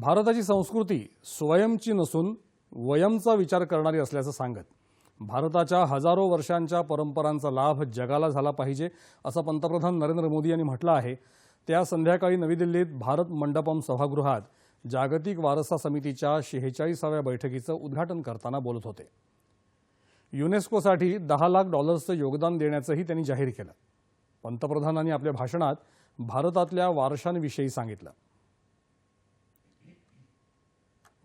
भारताची संस्कृती स्वयंची नसून वयमचा विचार करणारी असल्याचं सांगत भारताच्या हजारो वर्षांच्या परंपरांचा लाभ जगाला झाला पाहिजे असं पंतप्रधान नरेंद्र मोदी यांनी म्हटलं आहे. त्या संध्याकाळी नवी दिल्लीत भारत मंडपम सभागृहात जागतिक वारसा समितीच्या शेहेचाळीसाव्या बैठकीचं उद्घाटन करताना बोलत होते. युनेस्कोसाठी दहा लाख डॉलर्सचं योगदान देण्याचंही त्यांनी जाहीर केलं. पंतप्रधानांनी आपल्या भाषणात भारतातल्या वारशांविषयी सांगितलं.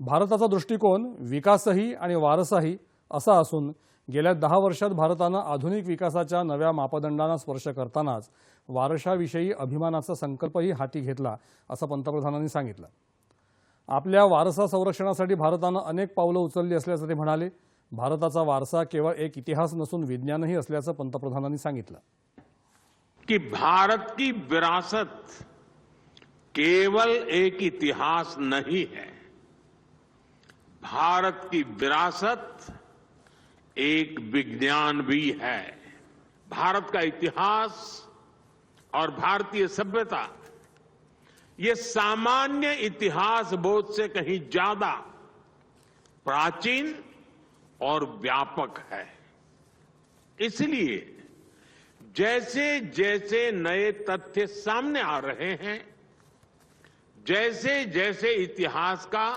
भारताचा दृष्टिकोन विकासही आणि वारसाही असा असून गेल्या दहा वर्षात भारतानं आधुनिक विकासाच्या नव्या मापदंडांना स्पर्श करतानाच वारशाविषयी अभिमानाचा संकल्पही हाती घेतला असं पंतप्रधानांनी सांगितलं. आपल्या वारसा संरक्षणासाठी भारतानं अनेक पावलं उचलली असल्याचं ते म्हणाले. भारताचा वारसा केवळ एक इतिहास नसून विज्ञानही असल्याचं पंतप्रधानांनी सांगितलं. की भारत की विरासत केवल एक इतिहास नहीं है। भारत की विरासत एक विज्ञान भी है। भारत का इतिहास और भारतीय सभ्यता, ये सामान्य इतिहास बोध से कहीं ज़्यादा प्राचीन और व्यापक है। इसलिए जैसे जैसे नए तथ्य सामने आ रहे हैं, जैसे जैसे इतिहास का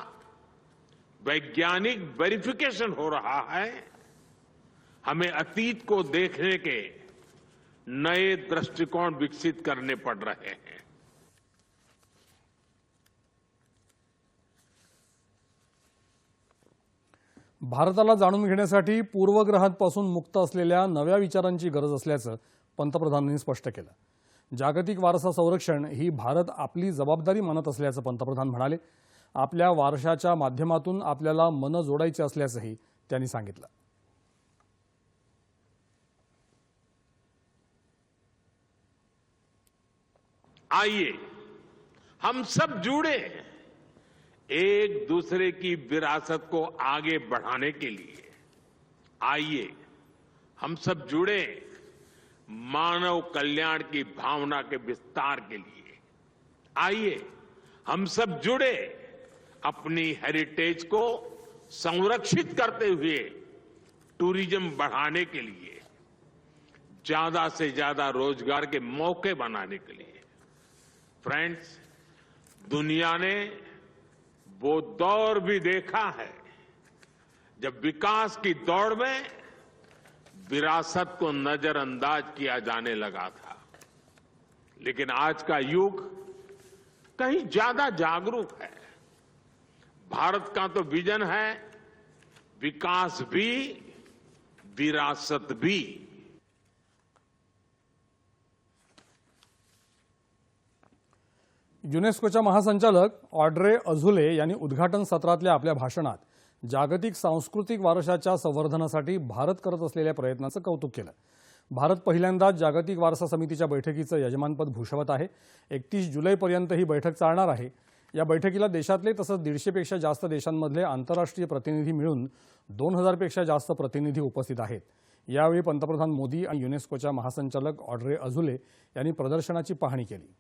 वैज्ञानिक वेरिफिकेशन हो रहा है। हमें अतीत को देखने के नए दृष्टिकोण विकसित करने पड़ रहे हैं। भारताला जाणून घेण्यासाठी पूर्वग्रहांपासून मुक्त असलेल्या नव्या विचारांची गरज असल्याचं पंतप्रधानांनी स्पष्ट केलं. जागतिक वारसा संरक्षण ही भारत आपली जबाबदारी मानत असल्याचं पंतप्रधान म्हणाले. आपल्या वारशाच्या माध्यमातून आपल्याला मनं जोडायची असल्याचंही त्यांनी सांगितलं. आइए हम सब जुड़े एक दूसरे की विरासत को आगे बढ़ाने के लिए। आइए हम सब जुड़े मानव कल्याण की भावना के विस्तार के लिए। आइए हम सब जुड़े अपनी हेरिटेज को संरक्षित करते हुए टूरिज़्म बढ़ाने के लिए, ज़्यादा से ज़्यादा रोज़गार के मौके बनाने के लिए। फ्रेंड्स दुनिया ने वो दौर भी देखा है, जब विकास की दौड़ में विरासत को नजरअंदाज किया जाने लगा था। लेकिन आज का युग कहीं ज़्यादा जागरूक है। भारत का तो विजन है? विकास भी विरासत भी। युनेस्कोच्या महासंचालक ऑड्रे अझुले यांनी उद्घाटन सत्रातल्या आपल्या भाषणात जागतिक सांस्कृतिक वारशाच्या संवर्धनासाठी भारत करत असलेल्या प्रयत्नाचं कौतुक केलं. भारत पहिल्यांदाच जागतिक वारसा समितीच्या बैठकीचं यजमानपद भूषवत आहे. एकतीस जुलैपर्यंत ही बैठक चालणार आहे. या बैठकीला देशातले तसंच दीडशेपेक्षा जास्त देशांमधले आंतरराष्ट्रीय प्रतिनिधी मिळून दोन हजारपेक्षा जास्त प्रतिनिधी उपस्थित आहेत. यावेळी पंतप्रधान मोदी आणि युनेस्कोच्या महासंचालक ऑड्रे अझुले यांनी प्रदर्शनाची पाहणी केली.